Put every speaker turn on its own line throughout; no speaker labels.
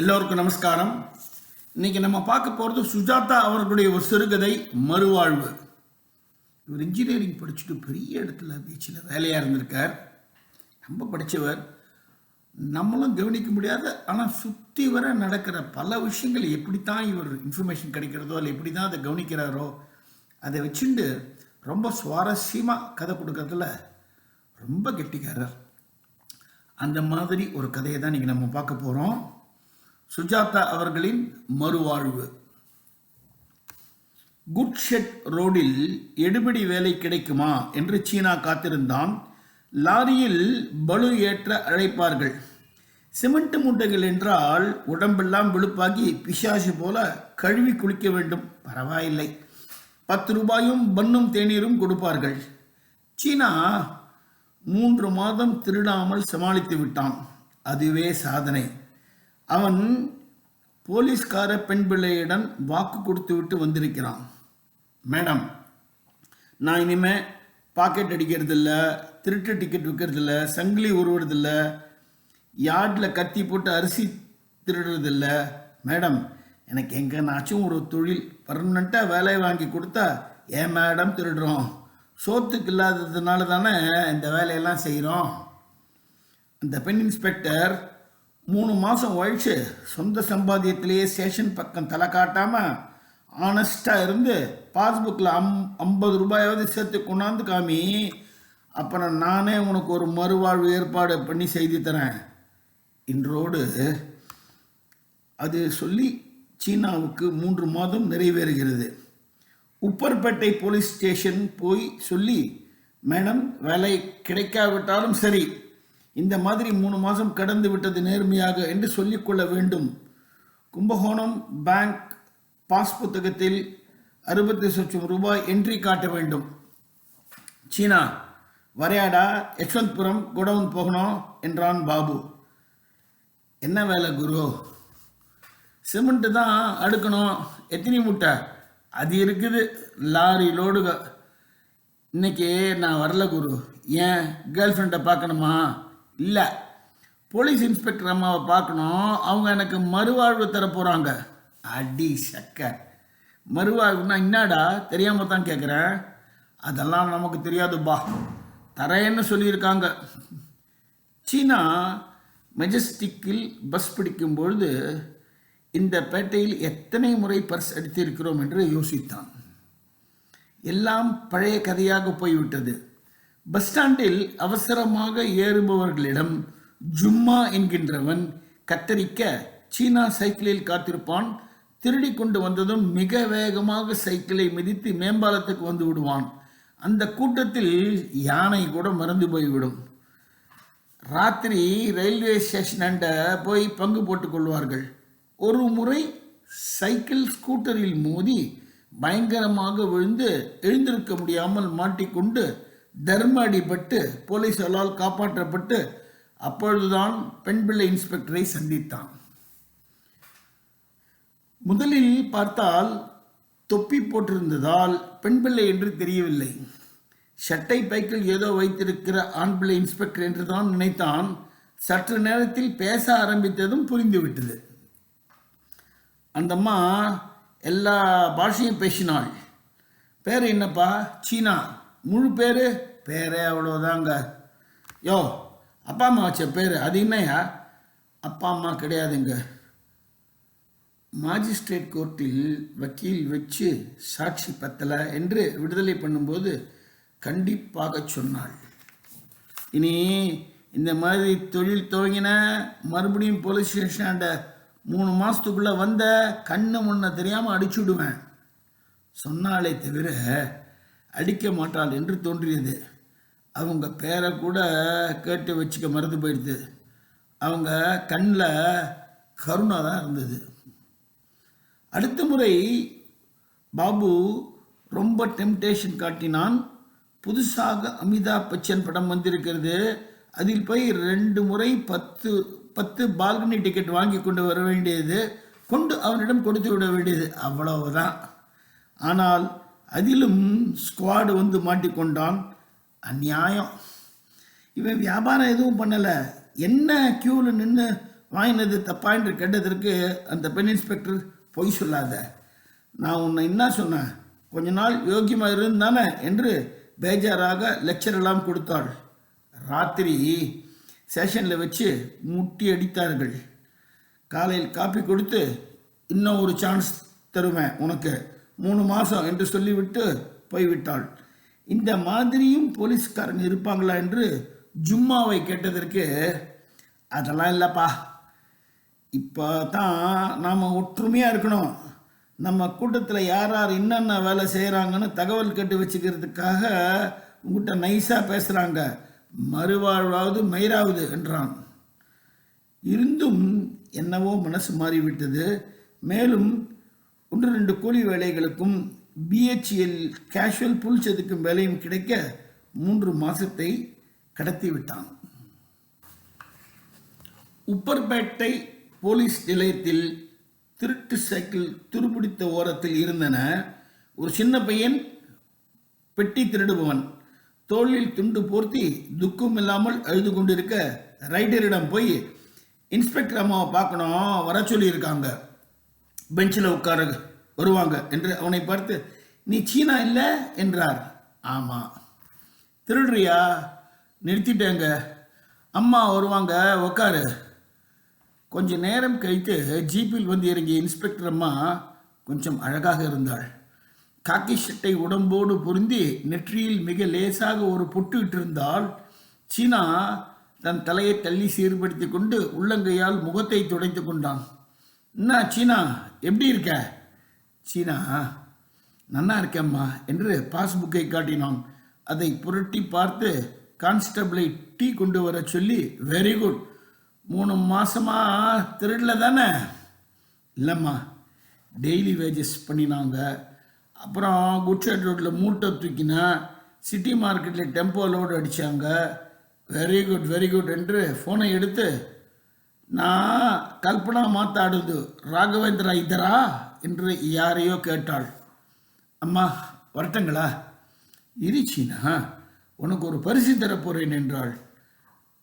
எல்லோருக்கும் நமஸ்காரம். இன்னைக்கு நம்ம பார்க்க போகிறது சுஜாதா அவர்களுடைய ஒரு சிறுகதை மறுவாழ்வு. இவர் இன்ஜினியரிங் படிச்சுட்டு பெரிய இடத்துல பீச்சில் வேலையாக இருந்திருக்கார். ரொம்ப படித்தவர் நம்மளும் கவனிக்க முடியாத ஆனால் சுற்றி வர நடக்கிற பல விஷயங்கள் எப்படி தான் இவர் இன்ஃபர்மேஷன் கிடைக்கிறதோ இல்லை எப்படி தான் அதை கவனிக்கிறாரோ அதை வச்சுண்டு ரொம்ப சுவாரஸ்யமாக கதை கொடுக்கறதுல ரொம்ப கெட்டிக்காரர். அந்த மாதிரி ஒரு கதையை தான் இன்றைக்கி நம்ம பார்க்க போகிறோம் சுஜாதா அவர்களின் மறுவாழ்வு. குட்ஷெட் ரோடில் எடுபிடி வேலை கிடைக்குமா என்று சீனா காத்திருந்தான். லாரியில் பலு ஏற்ற அழைப்பார்கள். சிமெண்ட் மூட்டைகள் என்றால் உடம்பெல்லாம் விழுப்பாகி பிசாசு போல கழுவி குளிக்க வேண்டும். பரவாயில்லை. பத்து ரூபாயும் பண்ணும் தேநீரும் கொடுப்பார்கள். சீனா மூன்று மாதம் திருடாமல் சமாளித்து விட்டான். அதுவே சாதனை. அவன் போலீஸ்கார பெண் பிள்ளையிடம் வாக்கு கொடுத்து விட்டு வந்திருக்கிறான். மேடம் நான் இனிமே பாக்கெட் அடிக்கிறதில்ல திருட்டு டிக்கெட் விற்கிறதில்ல சங்கிலி உருவுறதில்ல யார்டில் கத்தி போட்டு அரிசி திருடுறதில்ல. மேடம் எனக்கு எங்கேனாச்சும் ஒரு தொழில் பர்மனெண்ட்டாக வேலை வாங்கி கொடுத்தா ஏன் மேடம் திருடுறோம்? சோத்துக்கு இல்லாததுனால தானே இந்த வேலையெல்லாம் செய்கிறோம் அந்த பெண் இன்ஸ்பெக்டர் மூணு மாதம் ஒழிச்சு சொந்த சம்பாத்தியத்திலேயே ஸ்டேஷன் பக்கம் தலை காட்டாமல் ஆனஸ்டாக இருந்து பாஸ்புக்கில் அம் ஐம்பது ரூபாயாவது சேர்த்து கொண்டாந்து காமி அப்புறம் நானே உனக்கு ஒரு மறுவாழ்வு ஏற்பாடு பண்ணி செய்து தரேன் இன்றோடு அது சொல்லி சீனாவுக்கு மூன்று மாதம் நிறைவேறுகிறது. உப்பர்பேட்டை போலீஸ் ஸ்டேஷன் போய் சொல்லி மேடம் வேலை கிடைக்காவிட்டாலும் சரி இந்த மாதிரி மூணு மாதம் கடந்து விட்டது நேர்மையாக என்று சொல்லிக்கொள்ள வேண்டும். கும்பகோணம் பேங்க் பாஸ் புத்தகத்தில் அறுபத்தி லட்சம் ரூபாய் என்ட்ரி காட்ட வேண்டும். சீனா வரையாடா யஷ்வந்த்புரம் குடவுன் போகணும் என்றான் பாபு. என்ன வேலை குரு? சிமெண்ட்டு தான் அடுக்கணும். எத்தனை முட்டை? அது இருக்குது. லாரி லோடுக இன்னைக்கு நான் வரல குரு. ஏன்? கேர்ள் ஃப்ரெண்டை பார்க்கணுமா? இல்லை. போலீஸ் இன்ஸ்பெக்டர் அம்மாவை பார்க்கணும். அவங்க எனக்கு மறுவாழ்வு தர போகிறாங்க அடி சக்க. மறுவாழ்வுனா என்னடா? தெரியாமல் தான் கேட்குறேன் அதெல்லாம் நமக்கு தெரியாதுப்பா. தரேன்னு சொல்லியிருக்காங்க. சீனா மெஜஸ்டிக்கில் பஸ் பிடிக்கும் பொழுது இந்த பேட்டையில் எத்தனை முறை பர்ஸ் அடித்திருக்கிறோம் என்று யோசித்தான். எல்லாம் பழைய கதையாக போய்விட்டது. பஸ் ஸ்டாண்டில் அவசரமாக ஏறுபவர்களிடம் ஜும்மா என்கின்றவன் கத்தரிக்க சீனா சைக்கிளில் காத்திருப்பான். திருடி கொண்டு வந்ததும் மிக வேகமாக சைக்கிளை மிதித்து மேம்பாலத்துக்கு வந்து விடுவான். அந்த கூட்டத்தில் யானை கூட மறந்து போய்விடும். ராத்திரி ரயில்வே ஸ்டேஷன் போய் பங்கு போட்டுக் கொள்வார்கள். ஒரு முறை சைக்கிள் ஸ்கூட்டரில் மோதி பயங்கரமாக விழுந்து எழுந்திருக்க முடியாமல் மாட்டிக்கொண்டு தர்ம அடிபட்டு போலீசாரால் காப்பாற்றப்பட்டு அப்பொழுதுதான் பெண் பிள்ளை இன்ஸ்பெக்டரை சந்தித்தான். முதலில் பார்த்தால் தொப்பி போட்டிருந்ததால் பெண் பிள்ளை என்று தெரியவில்லை. சட்டை பைக்கில் ஏதோ வைத்திருக்கிற ஆண் பிள்ளை இன்ஸ்பெக்டர் என்று தான் நினைத்தான். சற்று நேரத்தில் பேச ஆரம்பித்ததும் புரிந்துவிட்டது. அந்த அம்மா எல்லா பாஷையும் பேசினாள். பேர் என்னப்பா? சீனா. முழு பேர்? பேரே அவ்வளோதாங்க யோ அப்பா அம்மா வச்ச பேர் அது என்னையா அப்பா அம்மா கிடையாதுங்க. மாஜிஸ்ட்ரேட் கோர்ட்டில் வக்கீல் வச்சு சாட்சி பத்தலை என்று விடுதலை பண்ணும்போது கண்டிப்பாக சொன்னாள். இனி இந்த மாதிரி தொழில் துவங்கின மறுபடியும் போலீஸ் ஸ்டேஷனாண்ட மூணு மாதத்துக்குள்ளே வந்த கண்ணு முன்ன தெரியாமல் அடிச்சு விடுவேன். சொன்னாலே தவிர அடிக்க மாட்டாள் என்று தோன்றியது. அவங்க பேரை கூட கேட்டு வச்சுக்க மறந்து போயிடுது. அவங்க கண்ணில் கருணா தான் இருந்தது. அடுத்த முறை பாபு ரொம்ப டெம்டேஷன் காட்டினான். புதுசாக அமிதாப் பச்சன் படம் வந்திருக்கிறது. அதில் போய் ரெண்டு முறை பத்து பத்து பால்கனி டிக்கெட் வாங்கி கொண்டு வர வேண்டியது. கொண்டு அவனிடம் கொடுத்து விட வேண்டியது. அவ்வளவுதான். ஆனால் அதிலும் ஸ்குவாடு வந்து மாட்டிக்கொண்டான். அந்நியாயம். இவன் வியாபாரம் எதுவும் பண்ணலை. என்ன க்யூவில் நின்று வாங்கினது தப்பா என்று கேட்டதற்கு அந்த பெண் இன்ஸ்பெக்டர் பொய் சொல்லாத. நான் உன்னை என்ன சொன்னேன்? கொஞ்ச நாள் யோக்கியமாக இருந்தானே என்று பேஜாராக லெக்சர் எல்லாம் கொடுத்தாள். ராத்திரி செஷனில் வச்சு முட்டி அடித்தார்கள். காலையில் காப்பி கொடுத்து இன்னும் ஒரு சான்ஸ் தருவேன் உனக்கு. மூணு மாதம் என்று சொல்லிவிட்டு போய்விட்டாள். இந்த மாதிரியும் போலீஸ்காரங்க இருப்பாங்களா என்று ஜும்மாவை கேட்டதற்கு அதெல்லாம் இல்லைப்பா. இப்போ தான் நாம் ஒற்றுமையாக இருக்கணும். நம்ம கூட்டத்தில் யார் யார் என்னென்ன வேலை செய்கிறாங்கன்னு தகவல் கேட்டு வச்சுக்கிறதுக்காக உங்கள்கிட்ட நைஸாக பேசுகிறாங்க மறுவாழ்வாவது மயிராவது என்றான். இருந்தும் என்னவோ மனசு மாறிவிட்டது. மேலும் ஒன்று ரெண்டு கூலி வேலைகளுக்கும் பிஹெச்எல் கேஷுவல் புல் செதுக்கும் வேலையும் கிடைக்க மூன்று மாதத்தை கடத்தி விட்டான் உப்பர்பேட்டை போலீஸ் நிலையத்தில் திருட்டு சைக்கிள் துருபிடித்த ஓரத்தில் இருந்தன ஒரு சின்ன பையன் பெட்டி திருடுபவன். தோளில் துண்டு போர்த்தி துக்கம் இல்லாமல் அழுது கொண்டிருக்க ரைடரிடம் போய் இன்ஸ்பெக்டர் அம்மாவை பார்க்கணும் வர சொல்லியிருக்காங்க. பெஞ்சில் உட்கார வருவாங்க என்று அவனை பார்த்து நீ சீனா இல்லை? என்றார். ஆமாம் திருடுறியா? நிறுத்திட்டேங்க. அம்மா வருவாங்க உக்காரு. கொஞ்ச நேரம் கழித்து ஜீப்பில் வந்து இறங்கிய இன்ஸ்பெக்டர் அம்மா கொஞ்சம் அழகாக இருந்தாள். காக்கி சட்டை உடம்போடு பொருந்தி நெற்றியில் மிக லேசாக ஒரு பொட்டு இட்டிருந்தால் சீனா தன் தலையை தள்ளி சீர்படுத்தி கொண்டு உள்ளங்கையால் முகத்தை துடைத்து கொண்டான். என்ன சீனா? எப்படி இருக்க? சீனா நன்னா இருக்கேம்மா என்று பாஸ்புக்கை காட்டினான். அதை புரட்டி பார்த்து கான்ஸ்டபிளை டீ கொண்டு வர சொல்லி வெரி குட். மூணு மாசமா திருடல தானே? இல்லைம்மா. டெய்லி வேஜஸ் பண்ணினாங்க. அப்புறம் குட்ஷெட் ரோட்டில் மூட்டை தூக்கினா சிட்டி மார்க்கெட்டில் டெம்போ லோடு அடித்தாங்க வெரி குட் வெரி குட் என்று ஃபோனை எடுத்து நான் கல்பனா மாத்தாடுது ராகவேந்திரா இதரா? என்று யாரையோ கேட்டாள். அம்மா வரட்டுங்களா? இருச்சினா உனக்கு ஒரு பரிசு தரப்போறேன் என்றாள்.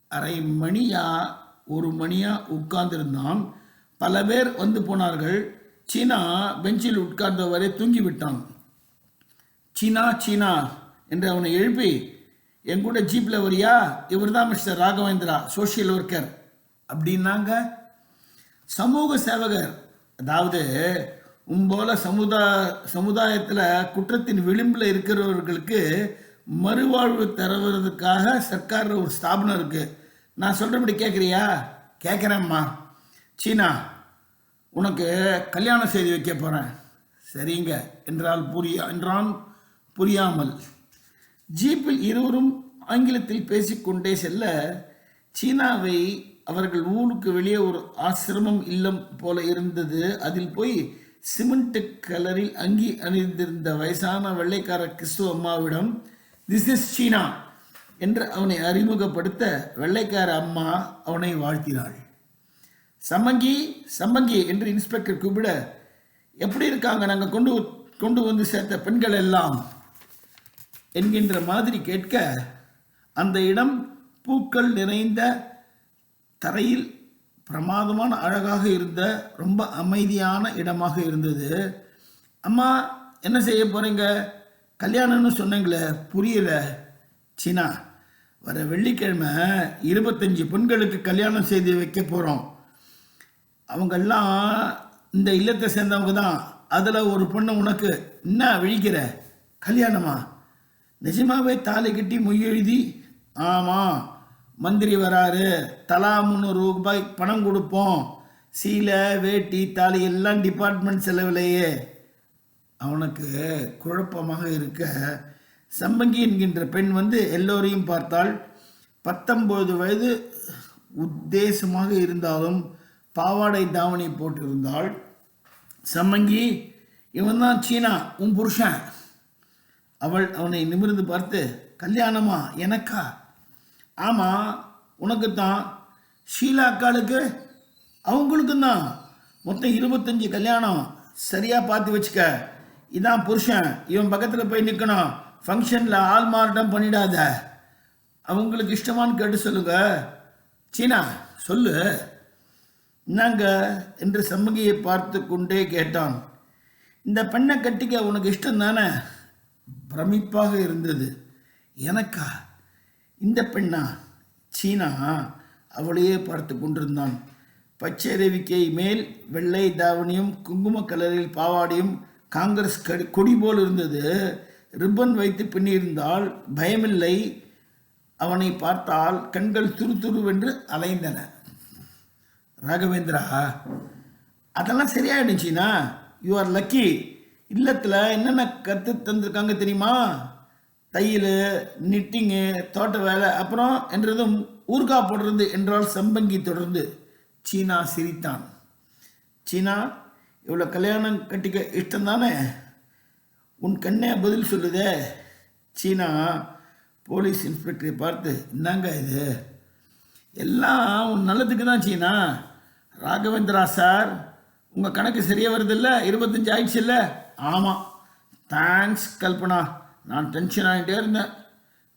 அரை மணியா ஒரு மணியா உட்கார்ந்திருந்தான். பல பேர் வந்து போனார்கள். சீனா பெஞ்சில் உட்கார்ந்தவரை தூங்கி விட்டான் சீனா சீனா என்று அவனை எழுப்பி என் கூட ஜீப்பில் வரியா? இவர் தான் மிஸ்டர் ராகவேந்திரா சோஷியல் ஒர்க்கர். அப்படின்னாங்க. சமூக சேவகர் அதாவது உம்போல சமுதா சமுதாயத்தில் குற்றத்தின் விளிம்பில் இருக்கிறவர்களுக்கு மறுவாழ்வு தருவதற்காக சர்க்கார் ஒரு ஸ்தாபனம் இருக்குது நான் சொல்கிறபடி கேட்குறியா கேட்குறேம்மா சீனா உனக்கு கல்யாணம் செய்து வைக்க போகிறேன் சரிங்க. என்றால் புரியா என்றான் புரியாமல். ஜீப்பில் இருவரும் ஆங்கிலத்தில் பேசிக்கொண்டே செல்ல சீனாவை அவர்கள் ஊருக்கு வெளியே ஒரு ஆசிரமம் இல்லம் போல இருந்தது. அதில் போய் சிமெண்ட் கலரில் அங்கி அணிந்திருந்த வயசான வெள்ளைக்கார கிறிஸ்துவ அம்மாவிடம் திஸ் இஸ் சீனா என்று அவனை அறிமுகப்படுத்த வெள்ளைக்கார அம்மா அவனை வாழ்த்தினாள். சம்மங்கி சம்மங்கி என்று இன்ஸ்பெக்டர் கூப்பிட எப்படி இருக்காங்க? நாங்கள் கொண்டு கொண்டு வந்து சேர்த்த பெண்கள் எல்லாம்? என்கின்ற மாதிரி கேட்க அந்த இடம் பூக்கள் நிறைந்த தரையில் பிரமாதமான அழகாக இருந்த ரொம்ப அமைதியான இடமாக இருந்தது. அம்மா என்ன செய்ய போகிறீங்க கல்யாணம்னு சொன்னீங்களே புரியல. சீனா வர வெள்ளிக்கிழமை இருபத்தஞ்சி பெண்களுக்கு கல்யாணம் செய்து வைக்க போகிறோம் அவங்கெல்லாம் இந்த இல்லத்தை சேர்ந்தவங்க தான். அதில் ஒரு பொண்ணு உனக்கு என்ன விழிக்கிற? கல்யாணமா? நிஜமாவே தாலி கட்டி மொய் எழுதி? ஆமாம் மந்திரி வராரு தலா முந்நூறு ரூபாய் பணம் கொடுப்போம். சீலை வேட்டி தாலி எல்லாம் டிபார்ட்மெண்ட் செலவிலேயே. அவனுக்கு குழப்பமாக இருக்க சம்பங்கி என்கின்ற பெண் வந்து எல்லோரையும் பார்த்தால் பத்தொன்பது வயது உத்தேசமாக இருந்தாலும் பாவாடை தாவணி போட்டிருந்தாள் சம்மங்கி இவன் தான் சீனா உன் புருஷன். அவள் அவனை நிமிர்ந்து பார்த்து கல்யாணமா எனக்கா? ஆமாம் உனக்கு தான் ஷீலா அக்காளுக்கு அவங்களுக்கும் தான். மொத்தம் இருபத்தஞ்சி கல்யாணம். சரியாக பார்த்து வச்சுக்க. இதான் புருஷன். இவன் பக்கத்தில் போய் நிற்கணும் ஃபங்க்ஷனில் ஆள் மாறாட்டம் பண்ணிடாத. அவங்களுக்கு இஷ்டமான்னு கேட்டு சொல்லுங்க. சீனா சொல்லு. என்னங்க என்று சம்மங்கியை பார்த்து கொண்டே கேட்டான். இந்த பெண்ணை கட்டிக்க உனக்கு இஷ்டம் தானே பிரமிப்பாக இருந்தது. எனக்கா? இந்த பெண்ணா? சீனா? அவளையே பார்த்து கொண்டிருந்தான். பச்சைரவிக்கை மேல் வெள்ளை தாவணியும் குங்கும கலரில் பாவாடையும் காங்கிரஸ் கடி கொடி போல் இருந்தது. ரிப்பன் வைத்து பின்னியிருந்தால் பயமில்லை. அவனை பார்த்தால் கண்கள் துரு துருவென்று அலைந்தன. ராகவேந்திரா அதெல்லாம் சரியாயிடுச்சுனா யூ ஆர் லக்கி இல்லத்தில் என்னென்ன கற்று தந்திருக்காங்க தெரியுமா? தையல் நிட்டிங்கு தோட்ட வேலை அப்புறம் என்றதும் ஊர்கா போடுறது என்றால் சம்பங்கி தொடர்ந்து சீனா சிரித்தான். சீனா இவ்வளோ கல்யாணம் கட்டிக்க இஷ்டம் தானே உன் கண்ணே பதில் சொல்லுதே. சீனா போலீஸ் இன்ஸ்பெக்டரை பார்த்து என்னங்க இது. எல்லாம் உன் நல்லதுக்கு தான் சீனா. ராகவேந்திரா சார் உங்கள் கணக்கு சரியாக வருதில்ல இருபத்தஞ்சி ஆயிடுச்சு இல்லை? ஆமாம் தேங்க்ஸ் கல்பனா. நான் டென்ஷன் ஆகிட்டே இருந்தேன்.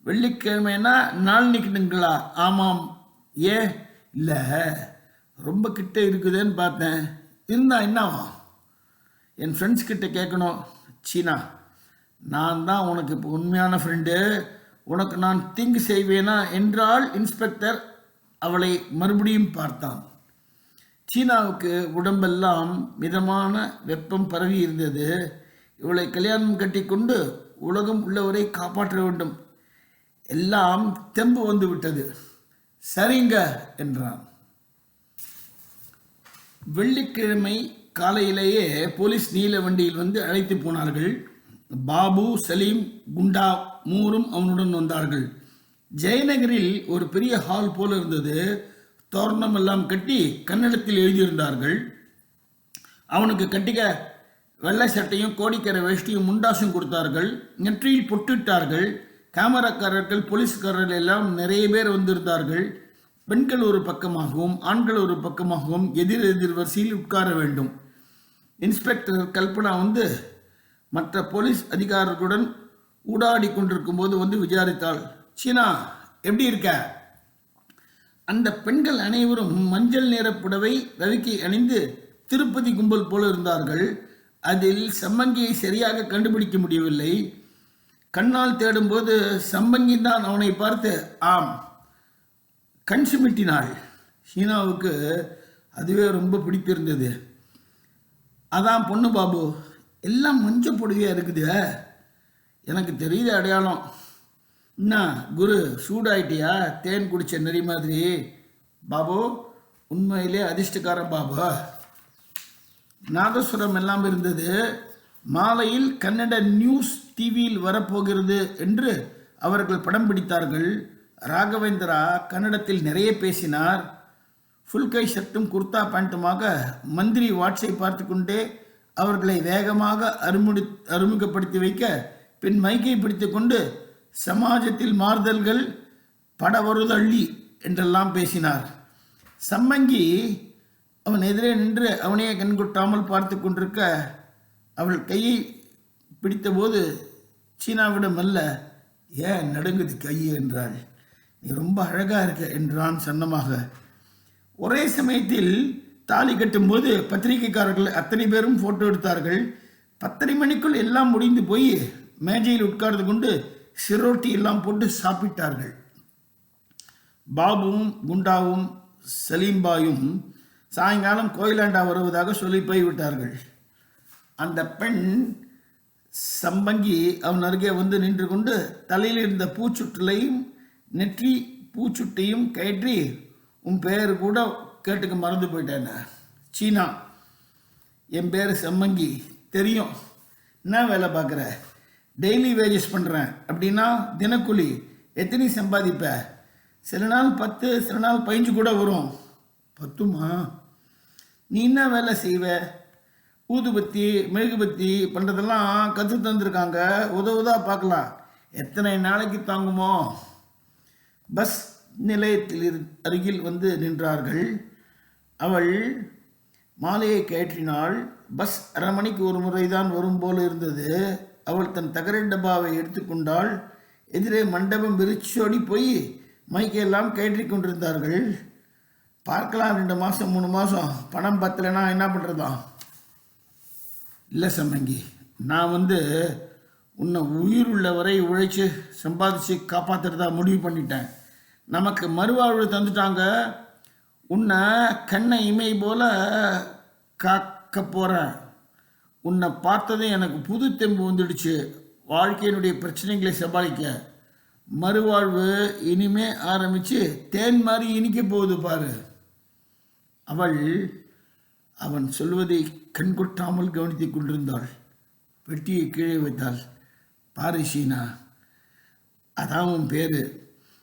வெள்ளிக்கிழமைனா நாள் நிற்கணுங்களா ஆமாம். ஏன் இல்லை. ரொம்ப கிட்டே இருக்குதுன்னு பார்த்தேன். இருந்தா என்னவாம் என் ஃப்ரெண்ட்ஸ் கிட்ட கேட்கணும். சீனா நான் தான் உனக்கு இப்போ உண்மையான ஃப்ரெண்டு உனக்கு நான் தீங்கு செய்வேனா என்றால் இன்ஸ்பெக்டர் அவளை மறுபடியும் பார்த்தான். சீனாவுக்கு உடம்பெல்லாம் மிதமான வெப்பம் பரவி இருந்தது. இவளை கல்யாணம் கட்டி கொண்டு உலகம் உள்ளவரை காப்பாற்ற வேண்டும். எல்லாம் தெம்பு வந்து விட்டது. சரிங்க என்றான். வெள்ளிக்கிழமை காலையிலேயே போலீஸ் நீல வண்டியில் வந்து அழைத்து போனார்கள். பாபு சலீம் குண்டா மூரும் அவனுடன் வந்தார்கள். ஜெயநகரில் ஒரு பெரிய ஹால் போல இருந்தது. தோரணம் எல்லாம் கட்டி கன்னடத்தில் எழுதியிருந்தார்கள். அவனுக்கு கட்டிக்க வெள்ளை சட்டையும் கோடிக்கரை வேஷ்டியும் முண்டாசும் கொடுத்தார்கள். நெற்றியில் பொட்டிட்டார்கள். கேமராக்காரர்கள் போலீஸ்காரர்கள் எல்லாம் நிறைய பேர் வந்திருந்தார்கள். பெண்கள் ஒரு பக்கமாகவும் ஆண்கள் ஒரு பக்கமாகவும் எதிர் எதிர் வரிசையில் உட்கார வேண்டும். இன்ஸ்பெக்டர் கல்பனா வந்து மற்ற போலீஸ் அதிகாரர்களுடன் ஊடாடி கொண்டிருக்கும் போது வந்து விசாரித்தாள். சீனா எப்படி இருக்க? அந்த பெண்கள் அனைவரும் மஞ்சள் நிற புடவை ரவிக்கை அணிந்து திருப்பதி கும்பல் போல இருந்தார்கள். அதில் சம்மங்கியை சரியாக கண்டுபிடிக்க முடியவில்லை. கண்ணால் தேடும்போது சம்பங்கி தான் அவனை பார்த்து ஆம். கண் சிமிட்டினாள். ஷீனாவுக்கு அதுவே ரொம்ப பிடித்திருந்தது. அதான் பொண்ணு பாபு எல்லாம் மஞ்ச பொடுவையாக இருக்குது. எனக்கு தெரியுது அடையாளம். என்ன குரு சூடாயிட்டியா? தேன் குடிச்ச நெறி மாதிரி. பாபு உண்மையிலே அதிர்ஷ்டக்காரன் பாபு. நாதஸ்வரம் எல்லாம் இருந்தது. மாலையில் கன்னட நியூஸ் டிவியில் வரப்போகிறது என்று அவர்கள் படம் பிடித்தார்கள். ராகவேந்திரா கன்னடத்தில் நிறைய பேசினார். ஃபுல் கை ஷர்ட்டும் குர்தா பேண்ட்டுமாக மந்திரி வாட்ஸை பார்த்து கொண்டே அவர்களை வேகமாக அறிமுடி அறிமுகப்படுத்தி வைக்க பின் மைக்கை பிடித்து கொண்டு சமாஜத்தில் மாறுதல்கள் படவருதள்ளி என்றெல்லாம் பேசினார். சம்மங்கி அவன் எதிரே நின்று அவனையே கண்கொட்டாமல் பார்த்து கொண்டிருக்க அவள் கையை பிடித்தபோது சீனாவிடம் அல்ல ஏன் நடுங்குது கை என்றாள். நீ ரொம்ப அழகாக இருக்க என்றான் சன்னமாக. ஒரே சமயத்தில் தாலி கட்டும்போது பத்திரிகைக்காரர்கள் அத்தனை பேரும் ஃபோட்டோ எடுத்தார்கள். பத்தரை மணிக்குள் எல்லாம் முடிந்து போய் மேஜையில் உட்கார்ந்து கொண்டு சிரோட்டி எல்லாம் போட்டு சாப்பிட்டார்கள். பாபுவும் குண்டாவும் சலீம்பாயும் சாயங்காலம் கோயிலாண்டா வருவதாக சொல்லி போய்விட்டார்கள். அந்த பெண் சம்பங்கி அவன் அருகே வந்து நின்று கொண்டு தலையில் இருந்த பூச்சுட்டலையும் நெற்றி பூச்சுட்டையும் கயற்றி உன் பேர் கூட கேட்டுக்க மறந்து போயிட்டேன் சீனா என் பேர் செம்மங்கி தெரியும். என்ன வேலை பார்க்குற? டெய்லி வேஜஸ் பண்ணுறேன் அப்படின்னா தினக்கூலி எத்தனை சம்பாதிப்ப? சில நாள் பத்து சில நாள் பதிஞ்சு கூட வரும். பத்துமா? நீ என்ன வேலை செய்வ? ஊதுபத்தி மெழுகுபத்தி பண்ணுறதெல்லாம் கற்று தந்திருக்காங்க. உதவுதா பார்க்கலாம். எத்தனை நாளைக்கு தாங்குமோ? பஸ் நிலையத்தில் அருகில் வந்து நின்றார்கள். அவள் மாலையை கயற்றினாள் பஸ் அரை மணிக்கு ஒரு முறைதான் வரும் போல இருந்தது. அவள் தன் தகர டப்பாவை எடுத்துக்கொண்டாள் எதிரே மண்டபம் விரிச்சோடி போய் மைக்கெல்லாம் கயற்றி கொண்டிருந்தார்கள். பார்க்கலாம் ரெண்டு மாதம் மூணு மாதம் பணம் பத்தலைன்னா என்ன பண்ணுறதா இல்லை சம்மங்கி நான் வந்து உன்னை உயிர் உள்ள வரை உழைச்சி சம்பாதிச்சு காப்பாற்றுறதா முடிவு பண்ணிட்டேன். நமக்கு மறுவாழ்வு தந்துட்டாங்க. உன்னை கண்ணை இமை போல காக்க போகிறேன் உன்னை பார்த்ததும் எனக்கு புது தெம்பு வந்துடுச்சு. வாழ்க்கையினுடைய பிரச்சனைகளை சமாளிக்க. மறுவாழ்வு இனிமே ஆரம்பித்து தேன் மாதிரி இனிக்க போகுது பாரு. அவள் அவன் சொல்வதை கண்கொட்டாமல் கவனித்துக் கொண்டிருந்தாள். பெட்டியை கீழே வைத்தாள். பாரு ஷீனா அதான் உன் பேர்.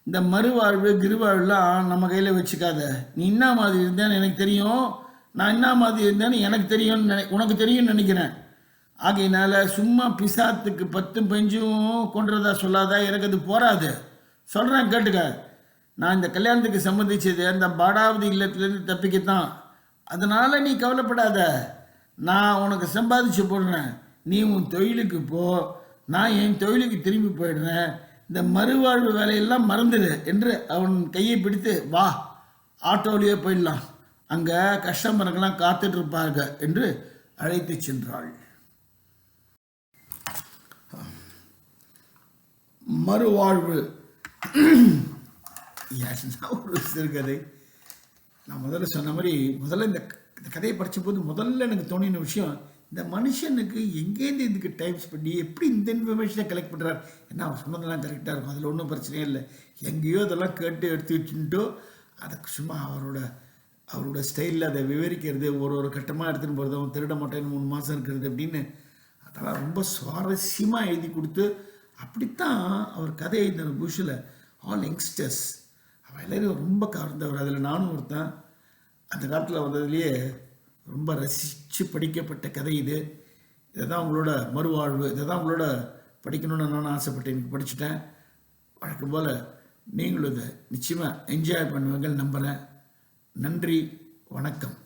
இந்த மறுவாழ்வு கிருவாழ்வுலாம் நம்ம கையில் வச்சுக்காத. நீ என்ன மாதிரி இருந்தேன்னு எனக்கு தெரியும். நான் என்ன மாதிரி இருந்தேன்னு எனக்கு தெரியும்னு நினை உனக்கு தெரியும்னு நினைக்கிறேன். ஆகையினால சும்மா பிசாத்துக்கு பத்தும் பெஞ்சும் கொன்றதா சொல்லாதா எனக்கு அது போராது சொல்கிறேன் கேட்டுக்க. நான் இந்த கல்யாணத்துக்கு சம்மதிச்சது அந்த பாடாவதி இல்லத்துலேருந்து தப்பிக்கத்தான். அதனால் நீ கவலைப்படாத. நான் உனக்கு சம்பாதிச்சு போடுறேன். நீ உன் தொழிலுக்கு போ. நான் என் தொழிலுக்கு திரும்பி போயிடுறேன். இந்த மறுவாழ்வு வேலையெல்லாம் மறந்துடு என்று அவன் கையை பிடித்து வா ஆட்டோலேயே போயிடலாம். அங்கே கஸ்டமருக்கெல்லாம் காத்துட்டு இருப்பாங்க என்று அழைத்து சென்றாள். மறுவாழ்வு. என்ன ஒரு சிறுகதை. நான் முதல்ல சொன்ன மாதிரி முதல்ல இந்த இந்த கதையை படித்தபோது முதல்ல எனக்கு தோணின விஷயம் இந்த மனுஷனுக்கு எங்கேருந்து இதுக்கு டைம் பண்ணி எப்படி இந்த இன்ஃபர்மேஷனை கலெக்ட் பண்ணுறாரு ஏன்னா அவர் சொன்னதெல்லாம் கரெக்டாக இருக்கும். அதில் ஒன்றும் பிரச்சனையே இல்லை. எங்கேயோ இதெல்லாம் கேட்டு எடுத்து வச்சுட்டோ அதை சும்மா அவரோட அவரோட ஸ்டைலில் அதை விவரிக்கிறது ஒரு ஒரு கட்டமாக எடுத்துன்னு போகிறது அவன் திருட மாட்டேன்னு மூணு மாதம் இருக்கிறது அப்படின்னு அதெல்லாம் ரொம்ப சுவாரஸ்யமாக எழுதி கொடுத்து அப்படித்தான் அவர் கதை எழுதின புஷில் ஆல் யங்ஸ்டர்ஸ் அவன் எல்லாரும் ரொம்ப கவர்ந்தவர். அதில் நானும் ஒருத்தன். அந்த காலத்தில் வந்ததுலேயே ரொம்ப ரசித்து படிக்கப்பட்ட கதை இது. இதை தான் உங்களோட மறுவாழ்வு. இதை தான் உங்களோட படிக்கணும்னு நான் ஆசைப்பட்டேன். எனக்கு படிச்சுட்டேன். வழக்கம் போல் நீங்களும் இதை நிச்சயமாக என்ஜாய் பண்ணுவீங்கன்னு நம்புகிறேன் நன்றி. வணக்கம்.